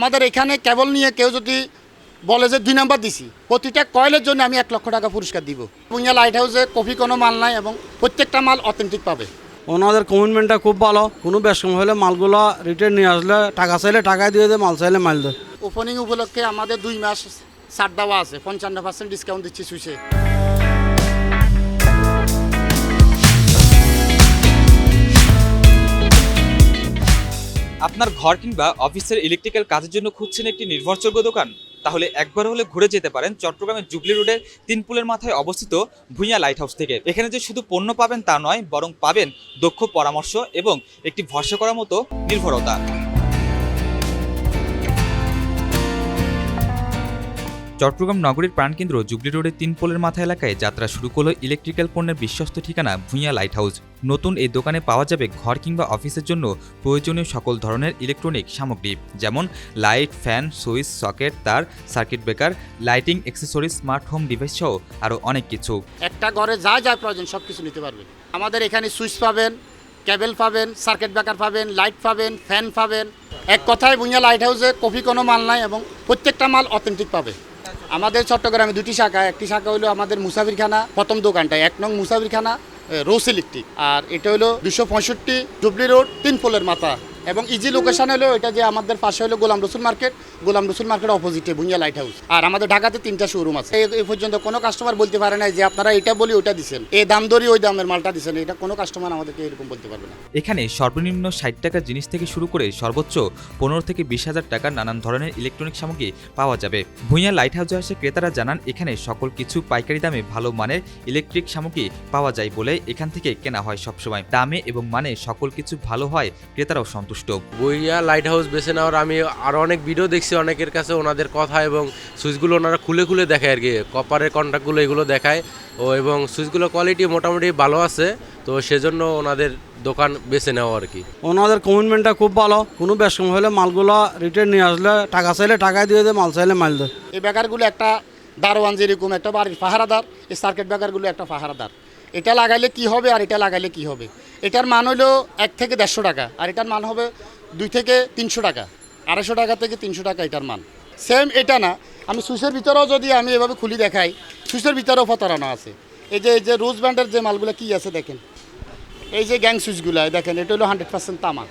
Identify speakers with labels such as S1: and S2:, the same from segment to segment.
S1: আমাদের এখানে কেবল নিয়ে কেউ যদি বলে যে দুই নাম্বার দিছি প্রতিটা কয়েলের জন্য আমি এক লক্ষ টাকা পুরস্কার দিব। পুঞ্জা লাইট হাউসে কফি কোনো মাল নাই এবং প্রত্যেকটা মাল অথেন্টিক পাবে।
S2: ওনাদের কমিটমেন্টটা খুব ভালো। কোনো বেশকম হলে মালগুলো রিটার্ন নিয়ে আসলে টাকা চাইলে টাকা দিয়ে দেয় মাল চাইলে মাল দেয়।
S1: ওপেনিং উপলক্ষে আমাদের দুই মাস ছাড় দেওয়া আছে। পঞ্চান্ন পার্সেন্ট ডিসকাউন্ট দিচ্ছি সুইচে।
S3: আপনার ঘর কিংবা অফিসের ইলেকট্রিক্যাল কাজের জন্য খুঁজছেন একটি নির্ভরযোগ্য দোকান? তাহলে একবার হলে ঘুরে যেতে পারেন চট্টগ্রামের জুবলি রোডের তিন পুলের মাথায় অবস্থিত ভুঁইয়া লাইট হাউস থেকে। এখানে যে শুধু পণ্য পাবেন তা নয়, বরং পাবেন দক্ষ পরামর্শ এবং একটি ভরসা করার মতো নির্ভরতা। চট্টগ্রাম নগরীর প্রাণকেন্দ্র জুবলি রোডের তিন পোলের মাথা এলাকায় যাত্রা শুরু করল ইলেকট্রিক্যাল পণ্যের বিশ্বস্ত ঠিকানা ভুঁইয়া লাইট হাউস নতুন এই দোকানে পাওয়া যাবে ঘর কিংবা অফিসের জন্য প্রয়োজনীয় সকল ধরনের ইলেকট্রনিক সামগ্রী, যেমন লাইট ফ্যান সুইচ সকেট তার circuit breaker lighting accessories smart home device সহ আরও অনেক কিছু।
S1: একটা ঘরে যা যা প্রয়োজন সব কিছু নিতে পারবেন আমাদের এখানে সুইচ পাবেন কেবল পাবেন সার্কিট ব্রেকার পাবেন লাইট পাবেন ফ্যান পাবেন। এক কথায় বুঞ্জা লাইট হাউসে কফি কোনো মাল নাই এবং প্রত্যেকটা মাল অথেন্টিক পাবে। আমাদের চট্টগ্রামে দুটি শাখা, একটি শাখা হলো আমাদের মুসাফিরখানা, প্রথম দোকানটা এক নং মুসাফিরখানা রোস ইলেকট্রিক আর এটা হলো দুশো পঁয়ষট্টি ডুবলি রোড তিন পোলের মাথা। এবং ইজি লোকেশন হলো এটা যে আমাদের পাশে হলো গোলাম রসুল মার্কেট। গোলাম রসুল মার্কেট অপোজিটে ভুঁইয়া লাইট হাউস আর আমাদের ঢাকাতে তিনটা শোরুম আছে। এই- পর্যন্ত কোনো কাস্টমার বলতে পারে না যে আপনারা এটা বলি, ওটা দিচ্ছেন এই দাম ধরি ওই দামের মালটা দিচ্ছেন এটা কোনো কাস্টমার আমাদেরকে এরকম বলতে পারবে না।
S3: এখানে সর্বনিম্ন ষাট টাকার জিনিস থেকে শুরু করে সর্বোচ্চ পনেরো থেকে বিশ হাজার টাকার নানান ধরনের ইলেকট্রনিক সামগ্রী পাওয়া যাবে। ভুঁইয়া লাইট হাউসে আসে ক্রেতারা জানান, এখানে সকল কিছু পাইকারি দামে ভালো মানের ইলেকট্রিক সামগ্রী পাওয়া যায় বলে এখান থেকে কেনা হয় সবসময়। দামে এবং মানে সকল কিছু ভালো হয়, ক্রেতারাও সন্তুষ্ট।
S4: বইয়া লাইট হাউস বেছে নেওয়ার আমি আরও অনেক ভিডিও দেখছি অনেকের কাছে ওনাদের কথা এবং সুইচগুলো ওনারা খুলে খুলে দেখায় আর কি। কপারের কন্ট্যাক্টগুলো এগুলো দেখায়। ও এবং সুইচগুলো কোয়ালিটি মোটামুটি ভালো আছে তো সেজন্য ওনাদের দোকান বেছে নেওয়া আর কি।
S2: ওনাদের কমিটমেন্টটা খুব ভালো। কোনো বেশকম হলে মালগুলো রিটার্ন নিয়ে আসলে টাকা চাইলে টাকা দিয়ে দেয় মাল চাইলে মাল দেয়
S1: এই ব্যাগারগুলো একটা দারোয়ান যেরকম একটা বাড়ির পাহারাদার এই সার্কিট ব্যাগারগুলো একটা পাহারাদার এটা লাগাইলে কি হবে আর এটা লাগাইলে কি হবে? এটার মান হলো এক থেকে দেড়শো টাকা, আর এটার মান হবে দুই থেকে তিনশো টাকা, আড়াইশো টাকা থেকে তিনশো টাকা এটার মান। সেম এটা না, আমি সুইচের ভিতরেও যদি আমি এভাবে খুলি দেখাই, সুইচের ভিতরেও প্রতারণা আছে। এই যে এই যে রোজ ব্যান্ডের যে মালগুলো কি আছে দেখেন? এই যে গ্যাং সুইচগুলো দেখেন, এটা হলো হান্ড্রেড পার্সেন্ট তামা।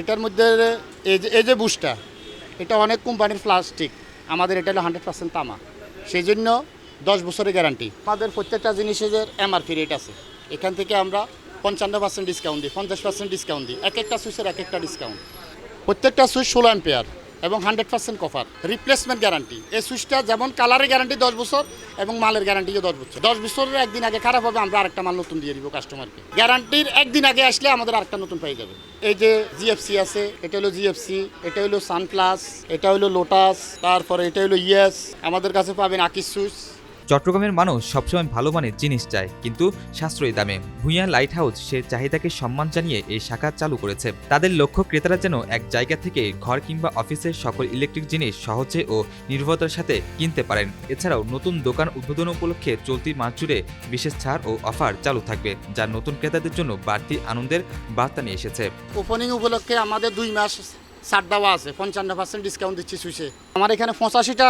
S1: এটার মধ্যে এই যে এই যে বুশটা, এটা অনেক কোম্পানির প্লাস্টিক, আমাদের এটা হলো হান্ড্রেড পার্সেন্ট তামা। সেই জন্য দশ বছরের গ্যারান্টি আমাদের প্রত্যেকটা জিনিসের এমআরপি রেট আছে। এখান থেকে আমরা পঞ্চান্ন পার্সেন্ট ডিসকাউন্ট দিই, পঞ্চাশ পার্সেন্ট ডিসকাউন্ট দিই। এক একটা সুইচের এক একটা ডিসকাউন্ট প্রত্যেকটা সুইচ ষোলো অ্যাম্পেয়ার এবং hundred percent cover replacement guarantee এই সুইচটা যেমন কালারের গ্যারান্টি দশ বছর এবং মালের গ্যারান্টিও দশ বছর। দশ বছরের একদিন আগে খারাপ হবে, আমরা আরেকটা মাল নতুন দিয়ে দিব কাস্টমারকে গ্যারান্টির একদিন আগে আসলে আমাদের আরেকটা নতুন পেয়ে যাবে। এই যে জিএফসি আছে, এটা হলো জিএফসি এটা হলো সানপ্লাস এটা হলো লোটাস তারপরে এটা হলো ইয়েস আমাদের কাছে পাবেন আকিস সুইচ।
S3: চট্টগ্রামের মানুষ সবসময় ভালো মানের জিনিস চায়, কিন্তু সাশ্রয়ী দামে। ভুঁইয়া লাইট হাউস সে চাহিদাকে সম্মান জানিয়ে এই শাখা চালু করেছে। তাদের লক্ষ্য ক্রেতারা যেন এক জায়গা থেকে ঘর কিংবা অফিসের সকল ইলেকট্রিক জিনিস সহজে ও নির্ভরতার সাথে কিনতে পারেন। এছাড়াও নতুন দোকান উদ্বোধন উপলক্ষে চলতি মাস জুড়ে বিশেষ ছাড় ও অফার চালু থাকবে, যা নতুন ক্রেতাদের জন্য বাড়তি আনন্দের বার্তা নিয়ে এসেছে।
S1: ওপেনিং উপলক্ষে আমাদের দুই মাস ছাড় দেওয়া আছে, পঞ্চান্ন পার্সেন্ট ডিসকাউন্ট দিচ্ছি সুইচে। আমার এখানে পঁচাশিটা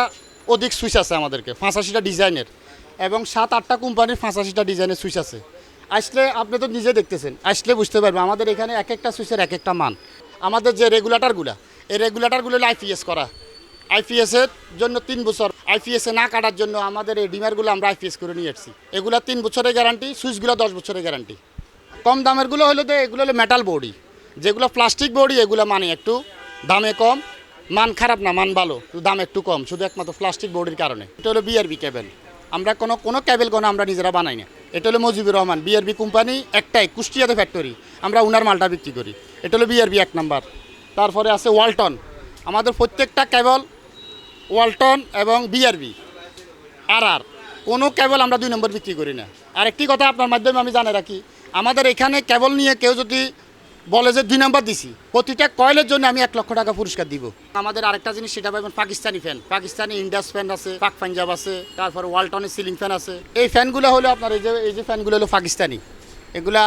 S1: অধিক সুইচ আছে আমাদেরকে, পঁচাশিটা ডিজাইনের। এবং সাত, আটটা কোম্পানির পঁচাশিটা ডিজাইনের সুইচ আছে। আসলে আপনি তো নিজে দেখতেছেন, আসলে বুঝতে পারবেন, আমাদের এখানে এক একটা সুইচের এক একটা মান। আমাদের যে রেগুলেটরগুলা, এই রেগুলেটারগুলো হলো আইপিএস করা। আইপিএসের জন্য তিন বছর আইপিএসে না কাটার জন্য আমাদের এই ডিমারগুলো আমরা আইপিএস করে নিয়ে এসেছি এগুলো তিন বছরের গ্যারান্টি, সুইচগুলো দশ বছরের গ্যারান্টি। কম দামেরগুলো হলো তো এগুলো হলো মেটাল বডি যেগুলো প্লাস্টিক বডি এগুলো মানে একটু দামে কম। মান খারাপ না, মান ভালো দাম একটু কম, শুধু একমাত্র প্লাস্টিক বডির কারণে। এটা হলো বিআরবি কেবেল আমরা কোনো কোনো কেবেল কোনো আমরা নিজেরা বানাই না। এটা হলো মজিবুর রহমান বিআরবি কোম্পানি একটাই, কুষ্টিয়াতে ফ্যাক্টরি আমরা উনার মালটা বিক্রি করি। এটা হলো বিআরবি এক নাম্বার। তারপরে আছে ওয়ালটন। আমাদের প্রত্যেকটা কেবল ওয়ালটন এবং বিআরবি আর আর, কোনো কেবল আমরা দুই নম্বর বিক্রি করি না। আর একটি কথা আপনার মাধ্যমে আমি জানে রাখি, আমাদের এখানে কেবল নিয়ে কেউ যদি বলে যে দুই নাম্বার দিছি। প্রতিটা কয়েলের জন্য আমি এক লক্ষ টাকা পুরস্কার দিব। আমাদের আরেকটা জিনিস, সেটা পাবেন পাকিস্তানি ফ্যান পাকিস্তানি ইন্ডাস ফ্যান আছে, পাক পাঞ্জাব আছে, তারপর ওয়ালটনের সিলিং ফ্যান আছে। এই ফ্যানগুলো হলো আপনার এই যে এই যে ফ্যানগুলো হলো পাকিস্তানি। এগুলা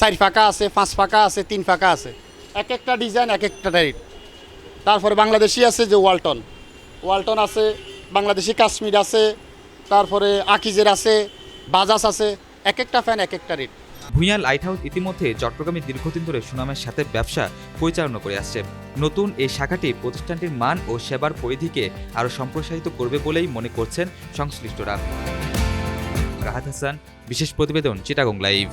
S1: চার ফাঁকা আছে, পাঁচ ফাঁকা আছে, তিন ফাঁকা আছে। এক একটা ডিজাইন এক একটা রেট তারপরে বাংলাদেশি আছে যে ওয়ালটন। ওয়ালটন আছে, বাংলাদেশি কাশ্মীর আছে, তারপরে আকিজের আছে, বাজাজ আছে। এক একটা ফ্যান এক একটা রেট
S3: ভূঁইয়া লাইট হাউস ইতিমধ্যে চট্টগ্রামে দীর্ঘদিন ধরে সুনামের সাথে ব্যবসা পরিচালনা করে আসছে। নতুন এই শাখাটি প্রতিষ্ঠানটির মান ও সেবার পরিধিকে আরও সম্প্রসারিত করবে বলেই মনে করছেন সংশ্লিষ্টরা। রাহাত হাসান, বিশেষ প্রতিবেদন চিটাগং লাইভ।